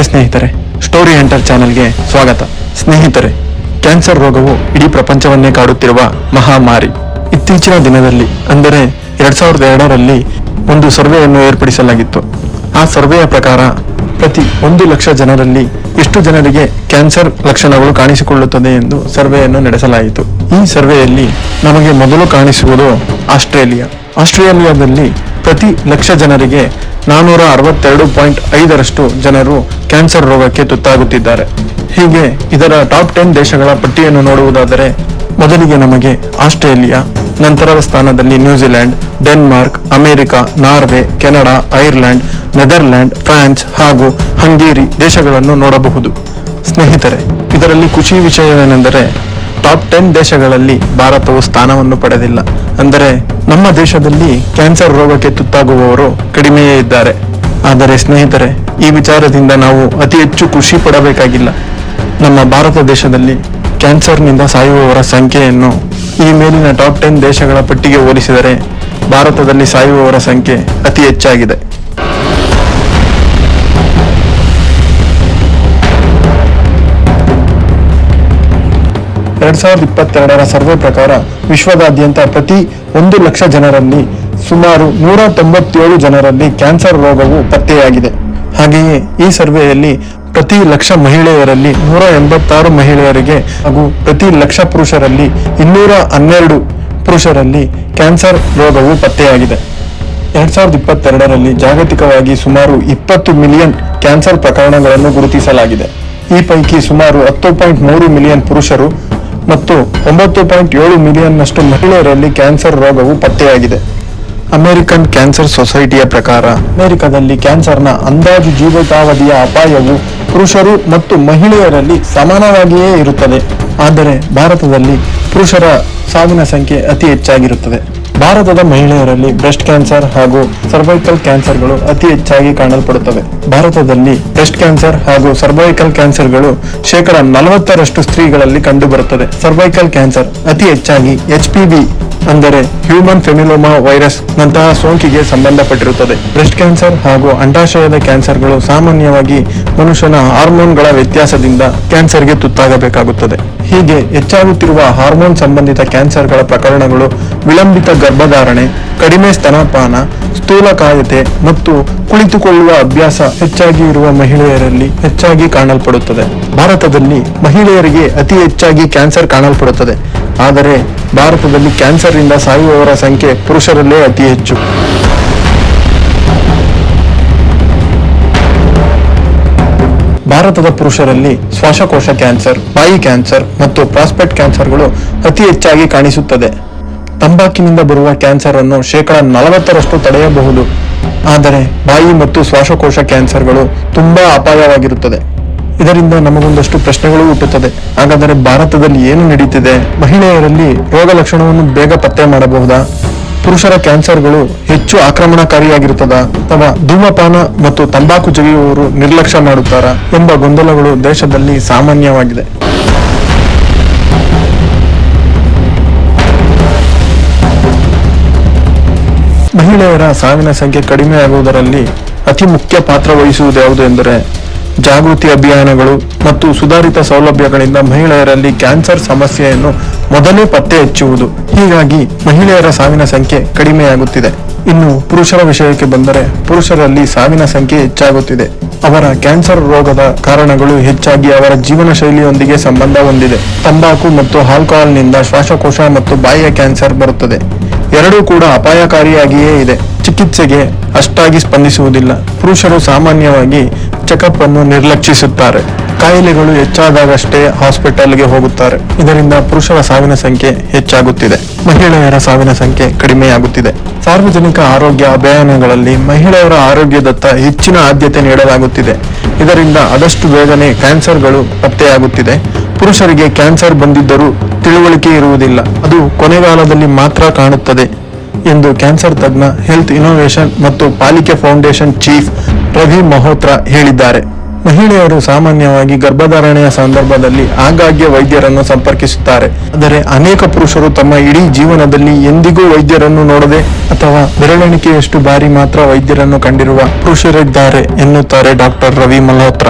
ನಮಸ್ತೆ ಸ್ನೇಹಿತರೆ. Story enter ಚಾನೆಲ್ಗೆ ಸ್ವಾಗತ. ಸ್ನೇಹಿತರೆ, ಕ್ಯಾನ್ಸರ್ ರೋಗವು ಇಡೀ ಪ್ರಪಂಚವನ್ನೇ ಕಾಡುತ್ತಿರುವ ಮಹಾಮಾರಿ. ಇತ್ತೀಚಿನ ದಿನದಲ್ಲಿ, ಅಂದರೆ ಎರಡ್ ಸಾವಿರದ ಎರಡರಲ್ಲಿ ಒಂದು ಸರ್ವೆಯನ್ನು ಏರ್ಪಡಿಸಲಾಗಿತ್ತು. ಆ ಸರ್ವೆಯ ಪ್ರಕಾರ ಪ್ರತಿ ಒಂದು ಲಕ್ಷ ಜನರಲ್ಲಿ ಎಷ್ಟು ಜನರಿಗೆ ಕ್ಯಾನ್ಸರ್ ಲಕ್ಷಣಗಳು ಕಾಣಿಸಿಕೊಳ್ಳುತ್ತದೆ ಎಂದು ಸರ್ವೆಯನ್ನು ನಡೆಸಲಾಯಿತು. ಈ ಸರ್ವೆಯಲ್ಲಿ ನಮಗೆ ಮೊದಲು ಕಾಣಿಸುವುದು ಆಸ್ಟ್ರೇಲಿಯಾ. ಆಸ್ಟ್ರೇಲಿಯಾದಲ್ಲಿ ಪ್ರತಿ ಲಕ್ಷ ಜನರಿಗೆ ನಾನೂರ ಅರವತ್ತೆರಡು ಪಾಯಿಂಟ್ ಐದರಷ್ಟು ಜನರು ಕ್ಯಾನ್ಸರ್ ರೋಗಕ್ಕೆ ತುತ್ತಾಗುತ್ತಿದ್ದಾರೆ. ಹೀಗೆ ಇದರ ಟಾಪ್ ಟೆನ್ ದೇಶಗಳ ಪಟ್ಟಿಯನ್ನು ನೋಡುವುದಾದರೆ ಮೊದಲಿಗೆ ನಮಗೆ ಆಸ್ಟ್ರೇಲಿಯಾ, ನಂತರದ ಸ್ಥಾನದಲ್ಲಿ New Zealand, Denmark, America, Norway, Canada, Ireland Netherland France ಹಾಗೂ ಹಂಗೇರಿ ದೇಶಗಳನ್ನು ನೋಡಬಹುದು. ಸ್ನೇಹಿತರೆ, ಇದರಲ್ಲಿ ಖುಷಿ ವಿಷಯವೇನೆಂದರೆ ಟಾಪ್ ಟೆನ್ ದೇಶಗಳಲ್ಲಿ ಭಾರತವು ಸ್ಥಾನವನ್ನು ಪಡೆದಿಲ್ಲ. ಅಂದರೆ ನಮ್ಮ ದೇಶದಲ್ಲಿ ಕ್ಯಾನ್ಸರ್ ರೋಗಕ್ಕೆ ತುತ್ತಾಗುವವರು ಕಡಿಮೆಯೇ ಇದ್ದಾರೆ. ಆದರೆ ಸ್ನೇಹಿತರೆ, ಈ ವಿಚಾರದಿಂದ ನಾವು ಅತಿ ಹೆಚ್ಚು ಖುಷಿ ಪಡಬೇಕಾಗಿಲ್ಲ. ನಮ್ಮ ಭಾರತ ದೇಶದಲ್ಲಿ ಕ್ಯಾನ್ಸರ್ನಿಂದ ಸಾಯುವವರ ಸಂಖ್ಯೆಯನ್ನು ಈ ಮೇಲಿನ ಟಾಪ್ ಟೆನ್ ದೇಶಗಳ ಪಟ್ಟಿಗೆ ಹೋಲಿಸಿದರೆ ಭಾರತದಲ್ಲಿ ಸಾಯುವವರ ಸಂಖ್ಯೆ ಅತಿ ಹೆಚ್ಚಾಗಿದೆ. ಎರಡ್ ಸಾವಿರದ ಇಪ್ಪತ್ತೆರಡರ ಸರ್ವೆ ಪ್ರಕಾರ ವಿಶ್ವದಾದ್ಯಂತ ಪ್ರತಿ ಒಂದು ಲಕ್ಷ ಜನರಲ್ಲಿ ಸುಮಾರು ನೂರ ತೊಂಬತ್ತೇಳು ಜನರಲ್ಲಿ ಕ್ಯಾನ್ಸರ್ ರೋಗವು ಪತ್ತೆಯಾಗಿದೆ. ಹಾಗೆಯೇ ಈ ಸರ್ವೆಯಲ್ಲಿ ಪ್ರತಿ ಲಕ್ಷ ಮಹಿಳೆಯರಲ್ಲಿ ನೂರ ಎಂಬತ್ತಾರು ಮಹಿಳೆಯರಿಗೆ ಹಾಗೂ ಪ್ರತಿ ಲಕ್ಷ ಪುರುಷರಲ್ಲಿ ಇನ್ನೂರ ಹನ್ನೆರಡು ಪುರುಷರಲ್ಲಿ ಕ್ಯಾನ್ಸರ್ ರೋಗವು ಪತ್ತೆಯಾಗಿದೆ. ಎರಡ್ ಸಾವಿರದ ಇಪ್ಪತ್ತೆರಡರಲ್ಲಿ ಜಾಗತಿಕವಾಗಿ ಸುಮಾರು ಇಪ್ಪತ್ತು ಮಿಲಿಯನ್ ಕ್ಯಾನ್ಸರ್ ಪ್ರಕರಣಗಳನ್ನು ಗುರುತಿಸಲಾಗಿದೆ. ಈ ಪೈಕಿ ಸುಮಾರು ಹತ್ತು ಪಾಯಿಂಟ್ ಮೂರು ಮಿಲಿಯನ್ ಪುರುಷರು ಮತ್ತು ಒಂಬತ್ತು ಪಾಯಿಂಟ್ ಏಳು ಮಿಲಿಯನ್ನಷ್ಟು ಮಹಿಳೆಯರಲ್ಲಿ ಕ್ಯಾನ್ಸರ್ ರೋಗವು ಪತ್ತೆಯಾಗಿದೆ. ಅಮೆರಿಕನ್ ಕ್ಯಾನ್ಸರ್ ಸೊಸೈಟಿಯ ಪ್ರಕಾರ, ಅಮೆರಿಕದಲ್ಲಿ ಕ್ಯಾನ್ಸರ್ನ ಅಂದಾಜು ಜೀವಿತಾವಧಿಯ ಅಪಾಯವು ಪುರುಷರು ಮತ್ತು ಮಹಿಳೆಯರಲ್ಲಿ ಸಮಾನವಾಗಿಯೇ ಇರುತ್ತದೆ. ಆದರೆ ಭಾರತದಲ್ಲಿ ಪುರುಷರ ಸಾವಿನ ಸಂಖ್ಯೆ ಅತಿ ಹೆಚ್ಚಾಗಿರುತ್ತದೆ. ಭಾರತದ ಮಹಿಳೆಯರಲ್ಲಿ ಬ್ರೆಸ್ಟ್ ಕ್ಯಾನ್ಸರ್ ಹಾಗೂ ಸರ್ವೈಕಲ್ ಕ್ಯಾನ್ಸರ್ಗಳು ಅತಿ ಹೆಚ್ಚಾಗಿ ಕಾಣಲ್ಪಡುತ್ತವೆ. ಭಾರತದಲ್ಲಿ ಬ್ರೆಸ್ಟ್ ಕ್ಯಾನ್ಸರ್ ಹಾಗೂ ಸರ್ವೈಕಲ್ ಕ್ಯಾನ್ಸರ್ಗಳು ಶೇಕಡ ನಲವತ್ತರಷ್ಟು ಸ್ತ್ರೀಗಳಲ್ಲಿ ಕಂಡುಬರುತ್ತದೆ. ಸರ್ವೈಕಲ್ ಕ್ಯಾನ್ಸರ್ ಅತಿ ಹೆಚ್ಚಾಗಿ ಎಚ್ ಅಂದರೆ ಹ್ಯೂಮನ್ ಫೆಮಿಲೋಮಾ ವೈರಸ್ ನಂತಹ ಸೋಂಕಿಗೆ ಸಂಬಂಧಪಟ್ಟಿರುತ್ತದೆ. ಬ್ರೆಸ್ಟ್ ಕ್ಯಾನ್ಸರ್ ಹಾಗೂ ಅಂಡಾಶಯದ ಕ್ಯಾನ್ಸರ್ಗಳು ಸಾಮಾನ್ಯವಾಗಿ ಮನುಷ್ಯನ ಹಾರ್ಮೋನ್ಗಳ ವ್ಯತ್ಯಾಸದಿಂದ ಕ್ಯಾನ್ಸರ್ಗೆ ತುತ್ತಾಗಬೇಕಾಗುತ್ತದೆ. ಹೀಗೆ ಹೆಚ್ಚಾಗುತ್ತಿರುವ ಹಾರ್ಮೋನ್ ಸಂಬಂಧಿತ ಕ್ಯಾನ್ಸರ್ಗಳ ಪ್ರಕರಣಗಳು, ವಿಳಂಬಿತ ಗರ್ಭಧಾರಣೆ, ಕಡಿಮೆ ಸ್ತನಪಾನ ಸ್ಥೂಲಕಾಯತೆ ಮತ್ತು ಕುಳಿತುಕೊಳ್ಳುವ ಅಭ್ಯಾಸ ಹೆಚ್ಚಾಗಿ ಇರುವ ಮಹಿಳೆಯರಲ್ಲಿ ಹೆಚ್ಚಾಗಿ ಕಾಣಲ್ಪಡುತ್ತದೆ. ಭಾರತದಲ್ಲಿ ಮಹಿಳೆಯರಿಗೆ ಅತಿ ಹೆಚ್ಚಾಗಿ ಕ್ಯಾನ್ಸರ್ ಕಾಣಲ್ಪಡುತ್ತದೆ. ಆದರೆ ಭಾರತದಲ್ಲಿ ಕ್ಯಾನ್ಸರ್ ಇಂದ ಸಾಯುವವರ ಸಂಖ್ಯೆ ಪುರುಷರಲ್ಲೇ ಅತಿ ಹೆಚ್ಚು. ಭಾರತದ ಪುರುಷರಲ್ಲಿ ಶ್ವಾಸಕೋಶ ಕ್ಯಾನ್ಸರ್, ಬಾಯಿ ಕ್ಯಾನ್ಸರ್ ಮತ್ತು ಪ್ರಾಸ್ಪೆಟ್ ಕ್ಯಾನ್ಸರ್ಗಳು ಅತಿ ಹೆಚ್ಚಾಗಿ ಕಾಣಿಸುತ್ತದೆ. ತಂಬಾಕಿನಿಂದ ಬರುವ ಕ್ಯಾನ್ಸರ್ ಅನ್ನು ಶೇಕಡ ನಲವತ್ತರಷ್ಟು ತಡೆಯಬಹುದು. ಆದರೆ ಬಾಯಿ ಮತ್ತು ಶ್ವಾಸಕೋಶ ಕ್ಯಾನ್ಸರ್ಗಳು ತುಂಬಾ ಅಪಾಯವಾಗಿರುತ್ತದೆ. ಇದರಿಂದ ನಮಗೊಂದಷ್ಟು ಪ್ರಶ್ನೆಗಳು ಹುಟ್ಟುತ್ತದೆ. ಹಾಗಾದರೆ ಭಾರತದಲ್ಲಿ ಏನು ನಡೀತಿದೆ? ಮಹಿಳೆಯರಲ್ಲಿ ರೋಗ ಲಕ್ಷಣವನ್ನು ಬೇಗ ಪತ್ತೆ ಮಾಡಬಹುದಾ? ಪುರುಷರ ಕ್ಯಾನ್ಸರ್ಗಳು ಹೆಚ್ಚು ಆಕ್ರಮಣಕಾರಿಯಾಗಿರುತ್ತದೆ, ಅಥವಾ ಧೂಮಪಾನ ಮತ್ತು ತಂಬಾಕು ಜಗಿಯುವವರು ನಿರ್ಲಕ್ಷ್ಯ ಮಾಡುತ್ತಾರಾ ಎಂಬ ಗೊಂದಲಗಳು ದೇಶದಲ್ಲಿ ಸಾಮಾನ್ಯವಾಗಿದೆ. ಮಹಿಳೆಯರ ಸಾವಿನ ಸಂಖ್ಯೆ ಕಡಿಮೆಯಾಗುವುದರಲ್ಲಿ ಅತಿ ಮುಖ್ಯ ಪಾತ್ರ ವಹಿಸುವುದು ಯಾವುದು ಎಂದರೆ ಜಾಗೃತಿ ಅಭಿಯಾನಗಳು ಮತ್ತು ಸುಧಾರಿತ ಸೌಲಭ್ಯಗಳಿಂದ ಮಹಿಳೆಯರಲ್ಲಿ ಕ್ಯಾನ್ಸರ್ ಸಮಸ್ಯೆಯನ್ನು ಮೊದಲೇ ಪತ್ತೆ ಹಚ್ಚುವುದು. ಹೀಗಾಗಿ ಮಹಿಳೆಯರ ಸಾವಿನ ಸಂಖ್ಯೆ ಕಡಿಮೆಯಾಗುತ್ತಿದೆ. ಇನ್ನು ಪುರುಷರ ವಿಷಯಕ್ಕೆ ಬಂದರೆ ಪುರುಷರಲ್ಲಿ ಸಾವಿನ ಸಂಖ್ಯೆ ಹೆಚ್ಚಾಗುತ್ತಿದೆ. ಅವರ ಕ್ಯಾನ್ಸರ್ ರೋಗದ ಕಾರಣಗಳು ಹೆಚ್ಚಾಗಿ ಅವರ ಜೀವನ ಶೈಲಿಯೊಂದಿಗೆ ಸಂಬಂಧ ಹೊಂದಿದೆ. ತಂಬಾಕು ಮತ್ತು ಆಲ್ಕೋಹಾಲ್ನಿಂದ ಶ್ವಾಸಕೋಶ ಮತ್ತು ಬಾಯಿಯ ಕ್ಯಾನ್ಸರ್ ಬರುತ್ತದೆ. ಎರಡೂ ಕೂಡ ಅಪಾಯಕಾರಿಯಾಗಿಯೇ ಇದೆ. ಚಿಕಿತ್ಸೆಗೆ ಅಷ್ಟಾಗಿ ಸ್ಪಂದಿಸುವುದಿಲ್ಲ. ಪುರುಷರು ಸಾಮಾನ್ಯವಾಗಿ ಚೆಕಪ್ ಅನ್ನು ನಿರ್ಲಕ್ಷಿಸುತ್ತಾರೆ. ಕಾಯಿಲೆಗಳು ಹೆಚ್ಚಾದಾಗಷ್ಟೇ ಹಾಸ್ಪಿಟಲ್ಗೆ ಹೋಗುತ್ತಾರೆ. ಇದರಿಂದ ಪುರುಷರ ಸಾವಿನ ಸಂಖ್ಯೆ ಹೆಚ್ಚಾಗುತ್ತಿದೆ. ಮಹಿಳೆಯರ ಸಾವಿನ ಸಂಖ್ಯೆ ಕಡಿಮೆಯಾಗುತ್ತಿದೆ. ಸಾರ್ವಜನಿಕ ಆರೋಗ್ಯ ಅಭಿಯಾನಗಳಲ್ಲಿ ಮಹಿಳೆಯರ ಆರೋಗ್ಯದತ್ತ ಹೆಚ್ಚಿನ ಆದ್ಯತೆ ನೀಡಲಾಗುತ್ತಿದೆ. ಇದರಿಂದ ಆದಷ್ಟು ಬೇಗನೆ ಕ್ಯಾನ್ಸರ್ಗಳು ಪತ್ತೆಯಾಗುತ್ತಿದೆ. ಪುರುಷರಿಗೆ ಕ್ಯಾನ್ಸರ್ ಬಂದಿದ್ದರೂ ತಿಳುವಳಿಕೆ ಇರುವುದಿಲ್ಲ. ಅದು ಕೊನೆಗಾಲದಲ್ಲಿ ಮಾತ್ರ ಕಾಣುತ್ತದೆ. ಎಂದು ಕ್ಯಾನ್ಸರ್ ತಜ್ಞ, ಹೆಲ್ತ್ ಇನೋವೇಷನ್ ಮತ್ತು ಪಾಲಿಕೆ ಫೌಂಡೇಶನ್ ಚೀಫ್ ರವಿ ಮಹೋತ್ರಾ ಹೇಳಿದ್ದಾರೆ. ಮಹಿಳೆಯರು ಸಾಮಾನ್ಯವಾಗಿ ಗರ್ಭಧಾರಣೆಯ ಸಂದರ್ಭದಲ್ಲಿ ಆಗಾಗ್ಗೆ ವೈದ್ಯರನ್ನು ಸಂಪರ್ಕಿಸುತ್ತಾರೆ. ಆದರೆ ಅನೇಕ ಪುರುಷರು ತಮ್ಮ ಇಡೀ ಜೀವನದಲ್ಲಿ ಎಂದಿಗೂ ವೈದ್ಯರನ್ನು ನೋಡದೆ ಅಥವಾ ಬೆರಳೆಣಿಕೆಯಷ್ಟು ಬಾರಿ ಮಾತ್ರ ವೈದ್ಯರನ್ನು ಕಂಡಿರುವ ಪುರುಷರಿದ್ದಾರೆ ಎನ್ನುತ್ತಾರೆ ಡಾಕ್ಟರ್ ರವಿ ಮಲ್ಹೋತ್ರ.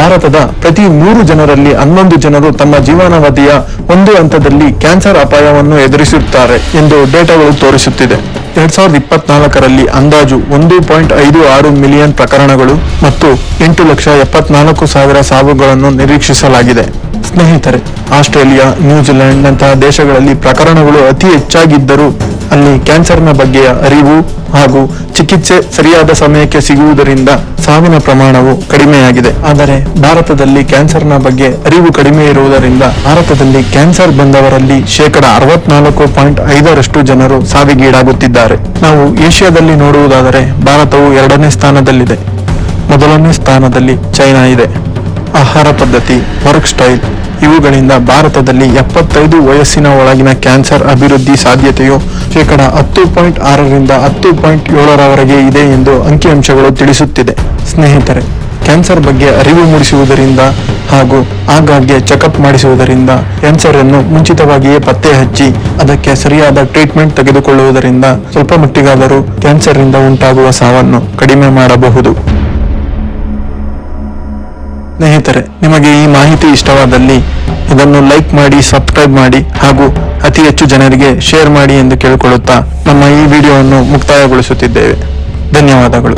ಭಾರತದ ಪ್ರತಿ ಮೂರು ಜನರಲ್ಲಿ ಹನ್ನೊಂದು ಜನರು ತಮ್ಮ ಜೀವನಾವಧಿಯ ಒಂದು ಹಂತದಲ್ಲಿ ಕ್ಯಾನ್ಸರ್ ಅಪಾಯವನ್ನು ಎದುರಿಸುತ್ತಾರೆ ಎಂದು ಡೇಟಾಗಳು ತೋರಿಸುತ್ತಿದೆ. ಎರಡ್ ಸಾವಿರದ ಇಪ್ಪತ್ನಾಲ್ಕರಲ್ಲಿ ಅಂದಾಜು ಒಂದು ಪಾಯಿಂಟ್ ಐದು ಆರು ಮಿಲಿಯನ್ ಪ್ರಕರಣಗಳು ಮತ್ತು ಎಂಟು ಲಕ್ಷ ಎಪ್ಪತ್ನಾಲ್ಕು ಸಾವಿರ ಸಾವುಗಳನ್ನು ನಿರೀಕ್ಷಿಸಲಾಗಿದೆ. ಸ್ನೇಹಿತರೆ, ಆಸ್ಟ್ರೇಲಿಯಾ ನ್ಯೂಜಿಲೆಂಡ್ ನಂತಹ ದೇಶಗಳಲ್ಲಿ ಪ್ರಕರಣಗಳು ಅತಿ ಹೆಚ್ಚಾಗಿದ್ದರೂ ಅಲ್ಲಿ ಕ್ಯಾನ್ಸರ್ನ ಬಗ್ಗೆಯ ಅರಿವು ಹಾಗೂ ಚಿಕಿತ್ಸೆ ಸರಿಯಾದ ಸಮಯಕ್ಕೆ ಸಿಗುವುದರಿಂದ ಸಾವಿನ ಪ್ರಮಾಣವು ಕಡಿಮೆಯಾಗಿದೆ. ಆದರೆ ಭಾರತದಲ್ಲಿ ಕ್ಯಾನ್ಸರ್ನ ಬಗ್ಗೆ ಅರಿವು ಕಡಿಮೆ ಇರುವುದರಿಂದ ಭಾರತದಲ್ಲಿ ಕ್ಯಾನ್ಸರ್ ಬಂದವರಲ್ಲಿ ಶೇಕಡ ಅರವತ್ನಾಲ್ಕು ಪಾಯಿಂಟ್ ಐದರಷ್ಟು ಜನರು ಸಾವಿಗೀಡಾಗುತ್ತಿದ್ದಾರೆ. ನಾವು ಏಷ್ಯಾದಲ್ಲಿ ನೋಡುವುದಾದರೆ ಭಾರತವು ಎರಡನೇ ಸ್ಥಾನದಲ್ಲಿದೆ. ಮೊದಲನೇ ಸ್ಥಾನದಲ್ಲಿ ಚೈನಾ ಇದೆ. ಆಹಾರ ಪದ್ಧತಿ, ವರ್ಕ್ ಸ್ಟೈಲ್ ಇವುಗಳಿಂದ ಭಾರತದಲ್ಲಿ ಎಪ್ಪತ್ತೈದು ವಯಸ್ಸಿನ ಒಳಗಿನ ಕ್ಯಾನ್ಸರ್ ಅಭಿವೃದ್ಧಿ ಸಾಧ್ಯತೆಯು ಶೇಕಡ ಹತ್ತು ಪಾಯಿಂಟ್ ಆರರಿಂದ ಹತ್ತು ಪಾಯಿಂಟ್ ಏಳರವರೆಗೆ ಇದೆ ಎಂದು ಅಂಕಿಅಂಶಗಳು ತಿಳಿಸುತ್ತಿದೆ. ಸ್ನೇಹಿತರೆ, ಕ್ಯಾನ್ಸರ್ ಬಗ್ಗೆ ಅರಿವು ಮೂಡಿಸುವುದರಿಂದ ಹಾಗೂ ಆಗಾಗ್ಗೆ ಚೆಕಪ್ ಮಾಡಿಸುವುದರಿಂದ ಕ್ಯಾನ್ಸರ್ ಅನ್ನು ಮುಂಚಿತವಾಗಿಯೇ ಪತ್ತೆ ಹಚ್ಚಿ ಅದಕ್ಕೆ ಸರಿಯಾದ ಟ್ರೀಟ್ಮೆಂಟ್ ತೆಗೆದುಕೊಳ್ಳುವುದರಿಂದ ಸ್ವಲ್ಪ ಮಟ್ಟಿಗಾದರೂ ಕ್ಯಾನ್ಸರ್ ಇಂದ ಉಂಟಾಗುವ ಸಾವನ್ನು ಕಡಿಮೆ ಮಾಡಬಹುದು. ಸ್ನೇಹಿತರೆ, ನಿಮಗೆ ಈ ಮಾಹಿತಿ ಇಷ್ಟವಾದಲ್ಲಿ ಇದನ್ನು ಲೈಕ್ ಮಾಡಿ, ಸಬ್ಸ್ಕ್ರೈಬ್ ಮಾಡಿ ಹಾಗೂ ಅತಿ ಹೆಚ್ಚು ಜನರಿಗೆ ಶೇರ್ ಮಾಡಿ ಎಂದು ಕೇಳಿಕೊಳ್ಳುತ್ತಾ ನಮ್ಮ ಈ ವಿಡಿಯೋವನ್ನು ಮುಕ್ತಾಯಗೊಳಿಸುತ್ತಿದ್ದೇವೆ. ಧನ್ಯವಾದಗಳು.